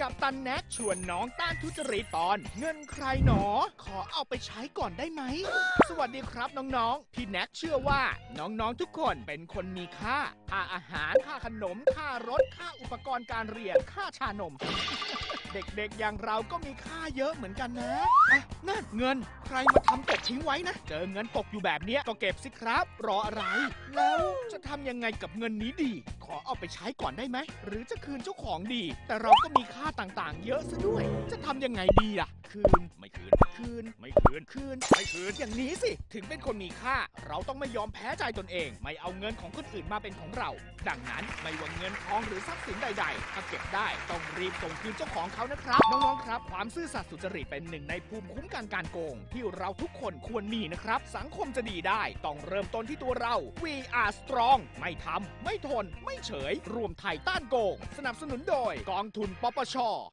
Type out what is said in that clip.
กับตันแน็กชวนน้องต้านทุจริตตอน เงินใครหนอ ขอเอาไปใช้ก่อนได้ไหม สวัสดีครับน้องๆ พี่แน็กเชื่อว่าน้องๆทุกคนเป็นคนมีค่า ค่าอาหาร ค่าขนม ค่ารถ ค่าอุปกรณ์การเรียน ค่าชานม เด็กๆ อย่างเราก็มีค่าเยอะเหมือนกันนะอะนั่นเงิน ใครมาทำตกทิ้งไว้นะ เจอเงินตกอยู่แบบเนี้ยก็เก็บสิครับ รออะไร แล้ว ทำยังไงกับเงินนี้ดี ขอเอาไปใช้ก่อนได้ไหม หรือจะคืนเจ้าของดี แต่เราก็มีค่าต่างๆ เยอะซะด้วย จะทำยังไงดีล่ะ คืนไม่คืน คืน ไม่คืน คืน ไม่คืน อย่างนี้สิ ถึงเป็นคนมีค่า เราต้องไม่ยอมแพ้ใจตนเอง ไม่เอาเงินของคนอื่นมาเป็นของเรา ดังนั้นไม่ว่าเงินทองหรือทรัพย์สินใดๆ ถ้าเก็บได้ต้องรีบส่งคืนเจ้าของเขานะครับ น้องๆ ครับ ความซื่อสัตย์สุจริตเป็นหนึ่งในภูมิคุ้มกันการโกง ที่เราทุกคนควรมีนะครับ สังคมจะดีได้ ต้องเริ่มต้นที่ตัวเรา We are strong ไม่ทำไม่ทน ไม่เฉย รวมไทยต้านโกง สนับสนุนโดย กองทุนปปช